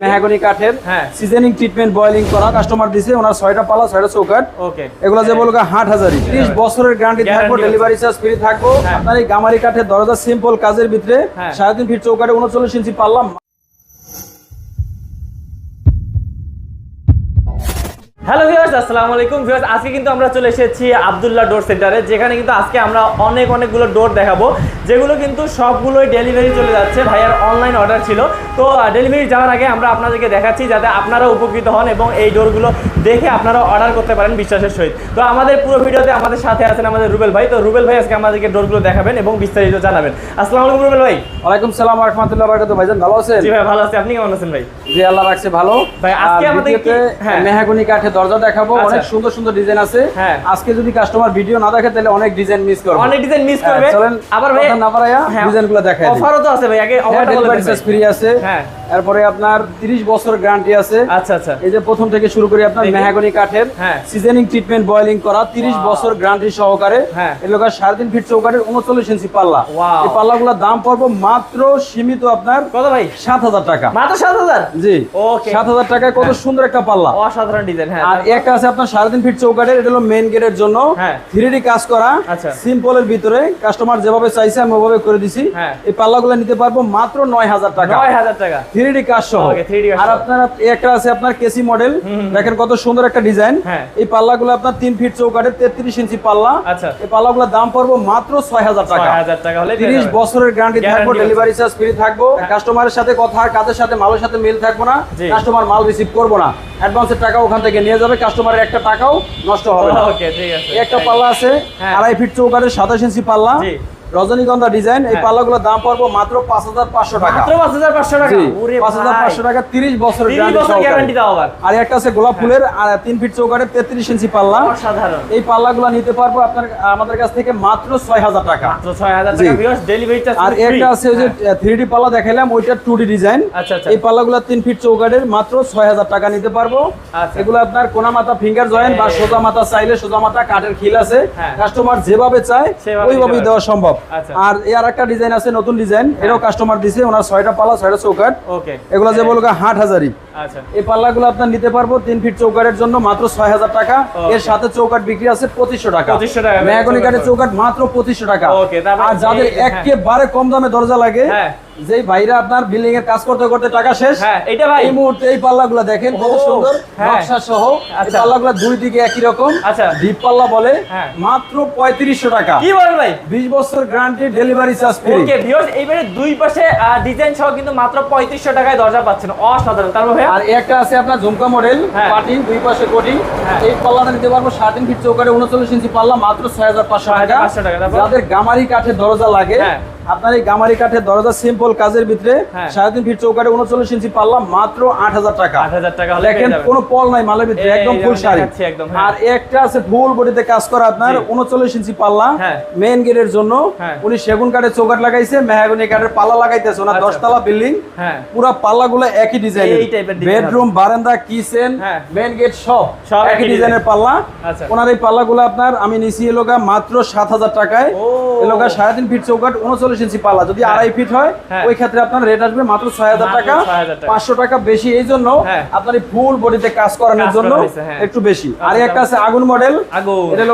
মেহাগনি কাঠের হ্যাঁ। Seasoning treatment boiling করা। কাস্টমার দিছে ওনার ছয়টা পালা ছয়টা চৌকাট ওকে এগুলো যে বলব হাট হাজারি ত্রিশ বছরের গ্যারান্টি থাকব ডেলিভারি চার্জ ফ্রি থাকব। হ্যাঁ। আপনার এই গামারি কাঠের দরজা সিম্পল কাজের ভিতরে। হ্যাঁ। সাড়ে তিন ফিট চৌকাটে উনচল্লিশ ইঞ্চি পারলাম হ্যালো ভিউয়ার্স আসসালামু আলাইকুম। ভিউয়ার্স আজকে কিন্তু আমরা চলে এসেছি আব্দুল্লাহ ডোর সেন্টারে যেখানে কিন্তু আজকে আমরা অনেক অনেকগুলো ডোর দেখাবো যেগুলো কিন্তু সবগুলোই ডেলিভারি চলে যাচ্ছে। ভাইয়ার অনলাইন অর্ডার ছিল। তো ডেলিভারি যাওয়ার আগে আমরা আপনাদেরকে দেখাচ্ছি যাতে আপনারা উপকৃত হন এবং এই ডোরগুলো দেখে আপনারা অর্ডার করতে পারেন বিশ্বাসের সহিত। তো আমাদের পুরো ভিডিওতে আমাদের সাথে আছেন আমাদের রুবেল ভাই। তো রুবেল ভাই আজকে আমাদেরকে ডোরগুলো দেখাবেন এবং বিস্তারিত জানাবেন। আসসালামু আলাইকুম রুবেল ভাই। ওয়ালাইকুম সালাম রহমতুল্লাহ বারকাত ভাইজান ভালো আছেন? জি ভাই ভালো আছি। আপনি কেমন আছেন ভাই? জি আল্লাহ রাখছে ভালো। ভাই, আজকে আমাদের হ্যাঁ। মেহাগনি কাঠের দরজা দেখাবো আচ্ছা। অনেক সুন্দর সুন্দর ডিজাইন আছে হ্যাঁ। আজকে যদি কাস্টমার ভিডিও না দেখে তাহলে অনেক ডিজাইন মিস করবে অনেক ডিজাইন মিস হ্যাঁ, করবে চলেন আবার ভাই না হ্যাঁ, ডিজাইনগুলো দেখাই অফারও তো আছে ভাই আগে অফারটা। ফ্রি আছে হ্যাঁ এরপরে আপনার 30 বছর গ্যারান্টি আছে আচ্ছা আচ্ছা এই যে প্রথম থেকে শুরু করি আপনার। মেহাগনি কাঠের হ্যাঁ। সিজনিং ট্রিটমেন্ট বয়েলিং করা 30 বছর গ্যারান্টি সহকারে হ্যাঁ। এর লোক সাড়ে তিন ফিট চৌকাঠের উনচল্লিশ ইঞ্চি পাল্লা. এই পাল্লাগুলোর দাম পড়ব মাত্র সীমিত আপনার কত ভাই সাত হাজার টাকা মাত্র সাত হাজার জি Okay. সাত হাজার টাকায় কত হ্যাঁ। সুন্দর একটা পাল্লা অসাধারণ ডিজাইন হ্যাঁ আর একটা আছে আপনার সাড়ে তিন ফিট চৌকাঠের এটা হলো মেইন গেটের জন্য হ্যাঁ। থ্রি কাজ করা আচ্ছা। সিম্পলের ভিতরে কাস্টমার যেভাবে চাইছে আমি ওভাবে করে দিছি হ্যাঁ। এই পাল্লাগুলো নিতে পারব মাত্র নয় হাজার টাকা নয় হাজার টাকা থ্রি কাজ সহ। 3D আর। আপনার একটা আছে আপনার কেসি মডেল। দেখেন কত সুন্দর একটা ডিজাইন। হ্যাঁ। এই পাল্লাগুলো আপনার তিন ফিট চৌকাঠের তেত্রিশ ইঞ্চি পাল্লা। আচ্ছা। এই পাল্লাগুলোর দাম পড়ব মাত্র ছয় হাজার টাকা। ছয় হাজার টাকা হলে তিরিশ বছরের গ্যারান্টি থাকব ডেলিভারি চার্জ ফ্রি থাকব। কাস্টমারের সাথে কথা কাদের সাথে মালের সাথে মিল থাকব না। কাস্টমার মাল রিসিভ করব না। অ্যাডভান্সের টাকা ওখান থেকে নিয়ে যাবে। কাস্টমারের একটা টাকাও নষ্ট হবে না। ওকে ঠিক আছে। একটা পাল্লা আছে হ্যাঁ। আড়াই ফিট চৌকাঠের সাতাশ ইঞ্চি পাল্লা। জি। রজনীগন্ধা ডিজাইন এই হ্যাঁ। পাল্লাগুলোর দাম পড়ব মাত্র পাঁচ হাজার পাঁচশো টাকা। পাঁচ হাজার পাঁচশো টাকা? পাঁচ হাজার পাঁচশো টাকা তিরিশ বছরের বছর গ্যারান্টি আর একটা আছে গোলাপ ফুলের আর তিন ফিট চৌকাঠের তেত্রিশ ইঞ্চি পাল্লা। এই পাল্লাগুলো নিতে পারব আপনার আমাদের কাছ থেকে মাত্র ছয় হাজার টাকা। ছয় হাজার আর একটা আছে ওই যে থ্রি ডি পাল্লা দেখাইলাম ওইটা টু ডি ডিজাইন। এই পাল্লাগুলো তিন ফিট চৌকাঠের মাত্র ছয় হাজার টাকা নিতে পারব। আচ্ছা। এগুলো আপনার কোনা মাথা ফিঙ্গার জয়েন্ট বা সোজা মাথা চাইলে সোজা মাথা কাঠের খিল আছে। হ্যাঁ। কাস্টমার যেভাবে চায় ওইভাবেই দেওয়া সম্ভব। আর এর একটা ডিজাইন আছে নতুন ডিজাইন এটাও কাস্টমার দিছে ওনার ছয়টা পালা ছয়টা চৌকাট ওকে এগুলো যে বলব হাট হাজারি। আচ্ছা এই পাল্লাগুলো আপনার নিতে পারব তিন ফিট চৌকাঠের জন্য মাত্র ছয় হাজার টাকা। এর সাথে চৌকাঠ বিক্রি আছে পঁচিশশো টাকা। 2500 মেহগনি কাঠের চৌকাঠ মাত্র পঁচিশশো টাকা। আর যাদের হ্যাঁ। একেবারে কম দামে দরজা লাগে হ্যাঁ। যেই ভাইরা আপনার বিল্ডিং এর কাজ করতে করতে টাকা শেষ হ্যাঁ এটা ভাই। এই মুহূর্তে এই পাল্লাগুলো দেখেন কত সুন্দর। নকশা সহ আচ্ছা। পাল্লাগুলো দুই দিকে একই রকম। আচ্ছা। ডিপ পাল্লা বলে। মাত্র পঁয়ত্রিশশো টাকা। কি বলেন ভাই? বিশ বছর guarantee delivery charge free okay viewers এইবারে দুই পাশে ডিজাইন সহ কিন্তু মাত্র পঁয়ত্রিশশো টাকায় দরজা পাচ্ছেন। অসাধারণ। তারপর আর একটা আছে আপনার ঝুমকা মডেল পাটিং দুই পাশে কোটি হ্যাঁ। এই পাল্লাটা নিতে পারব সাড়ে তিন ফিট চৌকারে উনচল্লিশ ইঞ্চি পাল্লা মাত্র ছয় হাজার পাঁচশো টাকা 6500 টাকা, তারপর? যাদের গামারি কাঠের দরজা লাগে হ্যাঁ। আপনার এই গামারি কাঠের দরজা সিম্পল কাজের ভিতরে হ্যাঁ। সাড়ে তিন ফিট চৌকারে উনচল্লিশ ইঞ্চি পাল্লা মাত্র আট হাজার টাকা আট হাজার টাকা দেখেন। কোনো পল নাই মালের ভিতরে একদম ফুল শাড়ি একদম, হ্যাঁ। আর একটা আছে ফুল বডিতে কাজ করা আপনার উনচল্লিশ ইঞ্চি পাল্লা মেন মেইন গেটের জন্য হ্যাঁ। উনি সেগুন কাঠের চৌকাট লাগাইছে মেহাগনি কাঠের পাল্লা লাগাইতেছে ওনার আচ্ছা। দশতলা বিল্ডিং হ্যাঁ পুরা পাল্লাগুলো একই ডিজাইন বেডরুম বারান্দা কিচেন হ্যাঁ। মেন গেট সব সব একই ডিজাইনের পাল্লা আচ্ছা। ওনার এই পাল্লাগুলো আপনার আমি নিছি এলোকা মাত্র সাত হাজার টাকায়। এলোকা সাড়ে তিন ফিট চৌকাট উনচল্লিশ ইঞ্চি পাল্লা যদি হ্যাঁ। আড়াই ফিট হয় হ্যাঁ। ওই ক্ষেত্রে আপনার রেট আসবে মাত্র ছয় হাজার টাকা পাঁচশো টাকা বেশি এই জন্য হ্যাঁ। আপনার ফুল বডিতে কাজ করানোর জন্য। একটু বেশি আর আচ্ছা। একটা আছে আগুন মডেল। এটা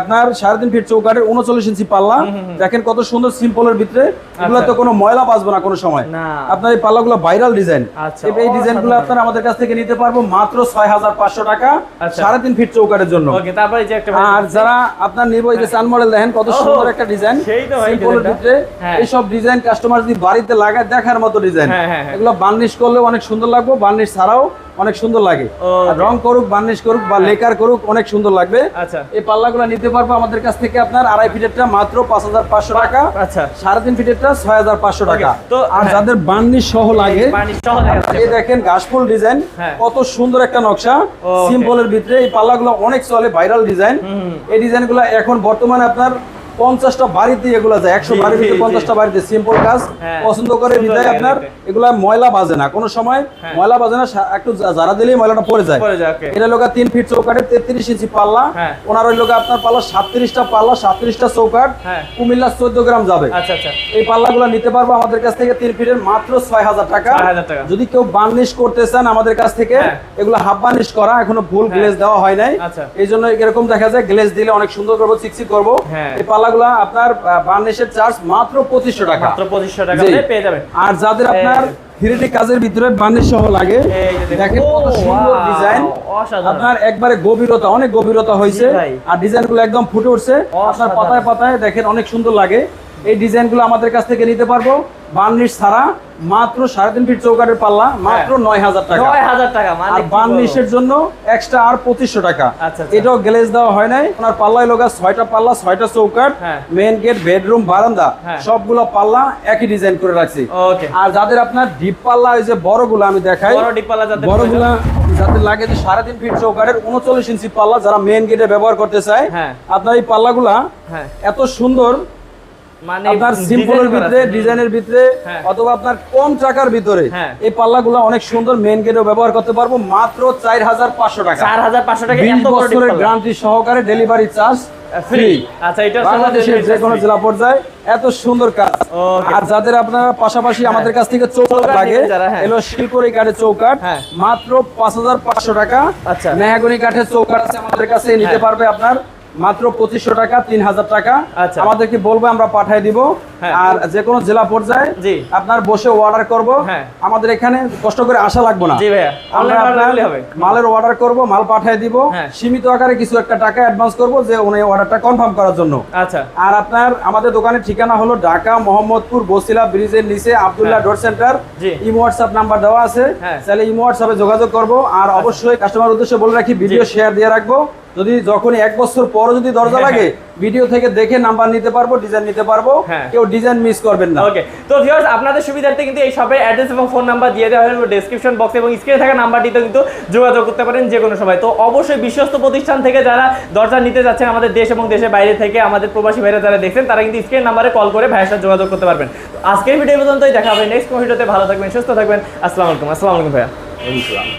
আপনার সাড়ে তিন ফিট চৌকাটের উনচল্লিশ ইঞ্চি পাল্লা দেখেন কত সুন্দর সিম্পলের ভিতরে এগুলো তো কোনো ময়লা বাঁচবে না কোনো সময় আপনার এই পাল্লাগুলো ভাইরাল ডিজাইন আচ্ছা, এই ডিজাইনগুলো অসাধারণ। আপনার আমাদের কাছ থেকে নিতে পারব মাত্র ছয় হাজার পাঁচশো টাকা আচ্ছা। সাড়ে তিন ফিট চৌকাটের জন্য আর যারা আপনার এই যে সান মডেল দেখেন কত সুন্দর একটা ডিজাইন সেই তো সিম্পলের ভিতরে। এইসব ডিজাইন কাস্টমার যদি বাড়িতে লাগায় দেখার মতো ডিজাইন হ্যাঁ, হ্যাঁ, হ্যাঁ। এগুলো বার্নিশ করলে অনেক সুন্দর লাগবে বার্নিশ ছাড়াও অনেক সুন্দর লাগে। রং করুক বার্নিশ করুক বা লেকার করুক অনেক সুন্দর লাগবে। আচ্ছা। এই পাল্লাগুলো নিতে পারব আমাদের কাছ থেকে আপনার আড়াই ফিটেরটা মাত্র পাঁচ হাজার পাঁচশো টাকা। আচ্ছা। সাড়ে তিন ফিটেরটা ছয় হাজার পাঁচশো টাকা। তো, আর হ্যাঁ। যাদের বার্নিশ সহ লাগে এই দেখেন গাছফুল ডিজাইন হ্যাঁ। কত সুন্দর একটা নকশা। সিম্পলের ভিতরে এই পাল্লাগুলো অনেক চলে ভাইরাল ডিজাইন এই ডিজাইনগুলো এখন বর্তমানে আপনার পঞ্চাশটা বাড়িতে এগুলো যায় একশো ভিতরে পঞ্চাশটা বাড়িতে সিম্পল কাজ হ্যাঁ, পছন্দ করে বিদায় আপনার এগুলা ময়লা বাজে না কোনো সময় হ্যাঁ। ময়লা বাজে না একটু জারা দিলেই ময়লাটা পড়ে যায়। এটা লোক তিন ফিট চৌকাঠের তেত্রিশ ইঞ্চি পাল্লা হ্যাঁ। ওনার ওই লোক আপনার পাল্লা সাতত্রিশটা পাল্লা সাতত্রিশটা হ্যাঁ। কুমিল্লা চোদ্দ গ্রাম যাবে আচ্ছা আচ্ছা এই পাল্লাগুলো নিতে পারব আমাদের কাছ থেকে তিন ফিটের মাত্র ছয় হাজার টাকা যদি কেউ বার্নিশ করতে চান আমাদের কাছ থেকে। এগুলো হাফ বার্নিশ করা এখনও ভুল। গ্লেজ দেওয়া হয় নাই আচ্ছা। এই জন্য এরকম দেখা যায় গ্লেজ দিলে অনেক সুন্দর করব চিকচিক করব এই এই পাল্লাগুলো আপনার বার্নিশের চার্জ মাত্র পঁচিশশো টাকা। মাত্র পঁচিশশো টাকা পেয়ে যাবেন। আর যাদের আপনার কাজের ভিতরে বার্নিশ সহ লাগে এই যে দেখুন। দেখেন কত সুন্দর ডিজাইন আপনার একবারে গভীরতা অনেক গভীরতা হয়েছে। আর ডিজাইনগুলো একদম ফুটে উঠছে। আপনার পাতায় পাতায় দেখেন অনেক সুন্দর লাগে। এই ডিজাইনগুলো আমাদের কাছ থেকে নিতে পারব। বার্নিশ ছাড়া মাত্র সাড়ে তিন ফিট চৌকাটের পাল্লা মাত্র নয় হাজার টাকা। নয় হাজার টাকা মানে আর বার্নিশের জন্য এক্সট্রা আর পঁচিশশো টাকা। আচ্ছা, আচ্ছা। এটাও গ্লেজ দেওয়া হয় নাই। ওনার পাল্লায় লোকা ছয়টা পাল্লা ছয়টা চৌকাট হ্যাঁ। মেন গেট বেডরুম বারান্দা হ্যাঁ। সবগুলো পাল্লা একই ডিজাইন করে রাখছি। আর যাদের আপনার ডিপ পাল্লা ওই যে বড়গুলো আমি দেখাই বড় ডিপালা যাদের বড়গুলা যাদের লাগে যে সাড়ে তিন ফিট চৌকাঠের উনচল্লিশ ইঞ্চি পাল্লা যারা মেন গেটে ব্যবহার করতে চায় হ্যাঁ। আপনার এই পাল্লাগুলা হ্যাঁ। এত সুন্দর মানে আপনার design সিম্পলের ভিতরে ডিজাইনের ভিতরে হ্যাঁ। অথবা আপনার কম টাকার ভিতরে হ্যাঁ। এই পাল্লাগুলো অনেক সুন্দর মেন গেটেও ব্যবহার করতে পারব মাত্র চার হাজার পাঁচশো টাকা চার হাজার পাঁচশো টাকা বিশ এত বছরের ডিপালা সহকারে ডেলিভারি চার্জ ফ্রি ফ্রি আচ্ছা এটা বাংলাদেশের যে কোনো জেলা পর্যায়ে এত সুন্দর কাজ আর যাদের আপনারা পাশাপাশি আমাদের কাছ থেকে চৌকাট লাগে হ্যাঁ। এলো শিলকড়ি কাঠের চৌকাট হ্যাঁ। মাত্র পাঁচ হাজার পাঁচশো টাকা আচ্ছা। মেহাগনি কাঠের চৌকাট আছে আমাদের কাছে নিতে হ্যাঁ। পারবে আপনার মাত্র পঁচিশশো টাকা তিন হাজার টাকা আচ্ছা। আমাদেরকে বলব আমরা পাঠিয়ে দিব হ্যাঁ। আর যে কোনো জেলা পর্যায়ে জি। আপনার বসে অর্ডার করব হ্যাঁ। আমাদের এখানে কষ্ট করে আসা লাগবে না মালের অর্ডার করব মাল পাঠিয়ে দিব হ্যাঁ। সীমিত আকারে কিছু একটা টাকা অ্যাডভান্স করব যে উনি অর্ডারটা কনফার্ম করার জন্য আচ্ছা আর আপনার আমাদের দোকানের ঠিকানা হলো ঢাকা মোহাম্মদপুর বসিলা ব্রিজের নিচে Abdullah. Door centre. Imo WhatsApp number দেওয়া আছে। তাহলে ইমো হোয়াটসঅ্যাপে যোগাযোগ করব আর অবশ্যই কাস্টমার উদ্দেশ্যে বলে রাখি ভিডিও শেয়ার দিয়ে রাখব যদি যখন এক বছর পরও যদি দরজা হ্যাঁ, লাগে ভিডিও থেকে দেখে নাম্বার নিতে পারব ডিজাইন নিতে পারব হ্যাঁ। কেউ ডিজাইন মিস করবেন না। ওকে তো ভিউয়ার্স আপনাদের সুবিধার্থে কিন্তু এই শপের অ্যাড্রেস এবং ফোন নাম্বার দিয়ে দেওয়া হলো ডেসক্রিপশন বক্সে এবং স্ক্রিনে থাকা নাম্বারটিতে কিন্তু যোগাযোগ করতে পারেন যে কোনো সময়। তো অবশ্যই বিশ্বস্ত প্রতিষ্ঠান থেকে যারা দরজা নিতে যাচ্ছেন আমাদের দেশ এবং দেশের বাইরে থেকে আমাদের প্রবাসী ভাইরা যারা দেখছেন তারা কিন্তু স্ক্রিন নাম্বারে কল করে ভাইয়ের সাথে যোগাযোগ করতে পারবেন। তো আজকের ভিডিও পর্যন্তই দেখা হবে নেক্সট ভিডিওতে ভালো থাকবেন সুস্থ থাকবেন। আসসালামু আলাইকুম আসসালামু আলাইকুম ভাইয়া।